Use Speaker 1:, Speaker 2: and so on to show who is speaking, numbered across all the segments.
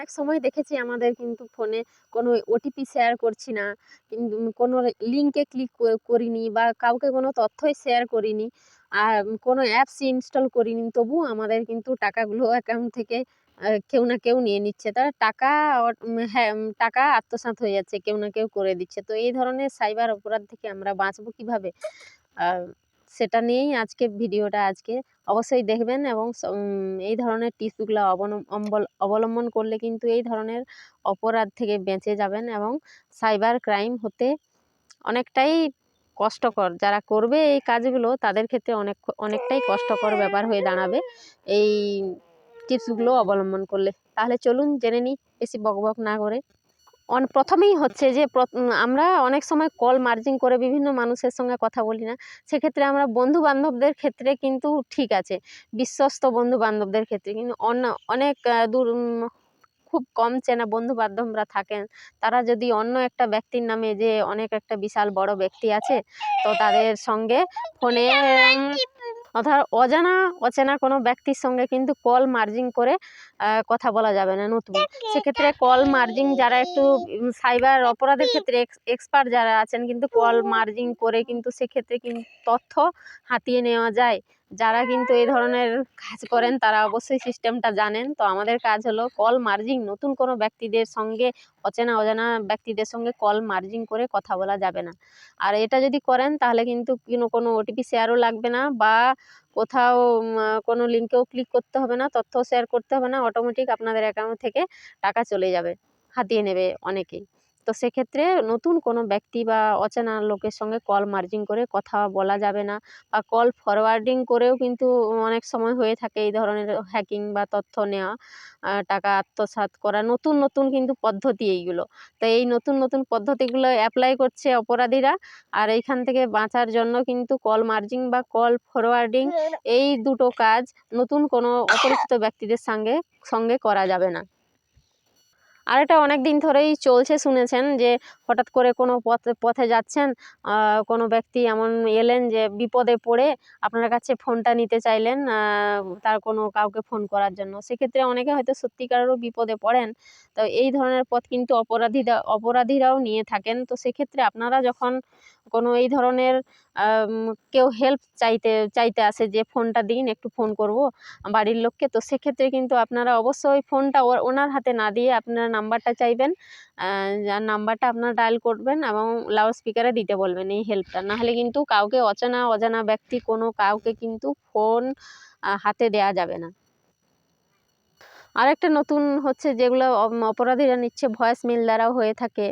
Speaker 1: অনেক সময় দেখেছি আমাদের কিন্তু ফোনে কোনো ওটিপি শেয়ার করছি না, কিন্তু কোনো লিঙ্কে ক্লিক করিনি বা কাউকে কোনো তথ্যই শেয়ার করিনি, আর কোনো অ্যাপস ইনস্টল করিনি তবুও আমাদের কিন্তু টাকাগুলো অ্যাকাউন্ট থেকে কেউ না কেউ নিয়ে নিচ্ছে। তারা টাকা হ্যাঁ টাকা আত্মসাৎ হয়ে যাচ্ছে, কেউ না কেউ করে দিচ্ছে। তো এই ধরনের সাইবার অপরাধ থেকে আমরা বাঁচবো কীভাবে? সেটা নিয়েই আজকে ভিডিওটা আজকে। অবশ্যই দেখবেন এবং এই ধরনের টিপসগুলো অবলম্বন করলে কিন্তু এই ধরনের অপরাধ থেকে বেঁচে যাবেন এবং সাইবার ক্রাইম হতে অনেকটাই কষ্টকর। যারা করবে এই কাজগুলো তাদের ক্ষেত্রে অনেক, অনেকটাই কষ্টকর ব্যাপার হয়ে দাঁড়াবে এই টিপসগুলো অবলম্বন করলে। তাহলে চলুন জেনে নিই, বেশি বকবক না করে। প্রথমেই হচ্ছে যে আমরা অনেক সময় কল মার্জিং করে বিভিন্ন মানুষের সঙ্গে কথা বলি না। সেক্ষেত্রে আমরা বন্ধু বান্ধবদের ক্ষেত্রে কিন্তু ঠিক আছে বিশ্বস্ত বন্ধু বান্ধবদের ক্ষেত্রে। কিন্তু অন্য অনেক দূর খুব কম চেনা বন্ধু বান্ধবরা থাকেন। তারা যদি অন্য একটা ব্যক্তির নামে যে অনেক একটা বিশাল বড় ব্যক্তি আছে তো তাদের সঙ্গে ফোনে অর্থাৎ অজানা, অচেনা কোনো ব্যক্তির সঙ্গে কিন্তু কল মার্জিং করে কথা বলা যাবে না নতুন। সেক্ষেত্রে কল মার্জিং যারা একটু সাইবার অপরাধের ক্ষেত্রে এক্সপার্ট যারা আছেন কিন্তু কল মার্জিং করে কিন্তু সেক্ষেত্রে কিন্তু তথ্য হাতিয়ে নেওয়া যায়। যারা কিন্তু এই ধরনের কাজ করেন, তারা অবশ্যই সিস্টেমটা জানেন। তো আমাদের কাজ হলো কল মার্জিং নতুন কোনো ব্যক্তিদের সঙ্গে, অচেনা অজানা ব্যক্তিদের সঙ্গে কল মার্জিং করে কথা বলা যাবে না। আর এটা যদি করেন, তাহলে কিন্তু কোনো কোনো ওটিপি শেয়ারও লাগবে না বা কোথাও কোনো লিঙ্কেও ক্লিক করতে হবে না তথ্য শেয়ার করতে হবে না অটোমেটিক আপনাদের অ্যাকাউন্ট থেকে টাকা চলে যাবে, হাতিয়ে নেবে অনেকেই। তো সেক্ষেত্রে নতুন কোনো ব্যক্তি বা অচেনা লোকের সঙ্গে কল মার্জিং করে কথা বলা যাবে না বা কল ফরওয়ার্ডিং করেও কিন্তু অনেক সময় হয়ে থাকে এই ধরনের হ্যাকিং বা তথ্য নেওয়া টাকা আত্মসাৎ করা, নতুন নতুন কিন্তু পদ্ধতি এইগুলো। তো এই নতুন নতুন পদ্ধতিগুলো অ্যাপ্লাই করছে অপরাধীরা আর এইখান থেকে বাঁচার জন্য কিন্তু কল মার্জিং বা কল ফরওয়ার্ডিং এই দুটো কাজ নতুন কোনো অপরিচিত ব্যক্তিদের সঙ্গে সঙ্গে করা যাবে না। আর এটা অনেক দিন ধরেই চলছে শুনেছেন যে হঠাৎ করে কোনো পথে পথে যাচ্ছেন কোনো ব্যক্তি এমন এলেন যে বিপদে পড়ে আপনার কাছে ফোনটা নিতে চাইলেন তার কোনো কাউকে ফোন করার জন্য। সেক্ষেত্রে অনেকে হয়তো সত্যিকারেরও বিপদে পড়েন। তো এই ধরনের পথ কিন্তু অপরাধীরা, অপরাধীরাও নিয়ে থাকেন। তো সেক্ষেত্রে আপনারা যখন কোনো এই ধরনের কেউ হেল্প চাইতে চাইতে আসে যে ফোনটা দিন, একটু ফোন করব বাড়ির লোককে, তো সেক্ষেত্রে কিন্তু আপনারা অবশ্যই ফোনটা ওনার হাতে না দিয়ে আপনারা নাম্বারটা চাইবেন যার নাম্বারটা আপনার ডায়াল করবেন এবং লাউড স্পিকারে দিতে বলবেন এই হেল্পটা নাহলে কিন্তু কাউকে অচেনা, অজানা ব্যক্তি কোনো কাউকে কিন্তু ফোন হাতে দেয়া যাবে না। আরেকটা নতুন হচ্ছে যেগুলো অপরাধীরা নিচ্ছে ভয়েস মেল দ্বারাও হয়ে থাকে।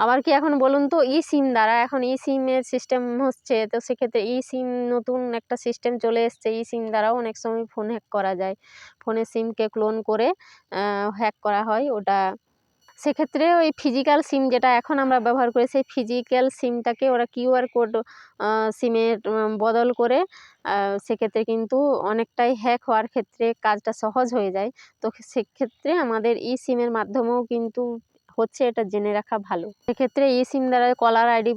Speaker 1: আবার কি এখন বলুন তো ই সিম দ্বারা এখন ই সিমের সিস্টেম হচ্ছে, তো সেক্ষেত্রে ই সিম নতুন একটা সিস্টেম চলে এসছে। ই সিম দ্বারাও অনেক সময় ফোন হ্যাক করা যায়। ফোনের সিমকে ক্লোন করে হ্যাক করা হয় ওটা। সেক্ষেত্রে ওই ফিজিক্যাল সিম যেটা এখন আমরা ব্যবহার করি, সেই ফিজিক্যাল সিমটাকে ওরা কিউআর কোড সিমের বদল করে সেক্ষেত্রে কিন্তু অনেকটাই হ্যাক হওয়ার ক্ষেত্রে কাজটা সহজ হয়ে যায়। তো সেক্ষেত্রে আমাদের ই সিমের মাধ্যমেও কিন্তু হচ্ছে এটা জেনে রাখা ভালো। সেক্ষেত্রে ই সিম দ্বারা কলার আইডি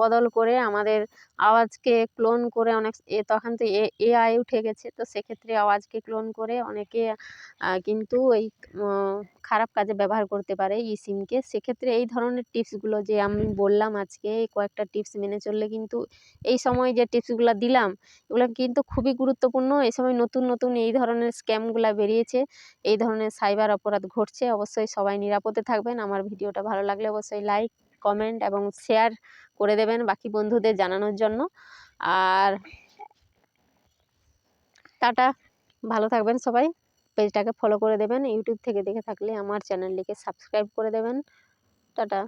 Speaker 1: বদল করে আমাদের আওয়াজকে ক্লোন করে অনেক, এ, তখন তো এ এআই উঠে গেছে, তো সেক্ষেত্রে আওয়াজকে ক্লোন করে অনেকে কিন্তু এই খারাপ কাজে ব্যবহার করতে পারে ই সিমকে সেক্ষেত্রে এই ধরনের টিপসগুলো যে আমি বললাম আজকে এই কয়েকটা টিপস মেনে চললে কিন্তু এই সময় যে টিপসগুলো দিলাম, এগুলো কিন্তু খুবই গুরুত্বপূর্ণ। এই সময় নতুন নতুন এই ধরনের স্ক্যামগুলো বেরিয়েছে, এই ধরনের সাইবার অপরাধ ঘটছে, অবশ্যই সবাই নিরাপদে থাকবেন। আমার ভিডিওটা ভালো লাগলে অবশ্যই লাইক কমেন্ট এবং শেয়ার করে দেবেন বাকি বন্ধুদের জানানোর জন্য। আর টাটা, ভালো থাকবেন সবাই। পেজটাকে ফলো করে দেবেন। ইউটিউব থেকে দেখে থাকলে আমার চ্যানেলটিকে সাবস্ক্রাইব করে দেবেন। টাটা।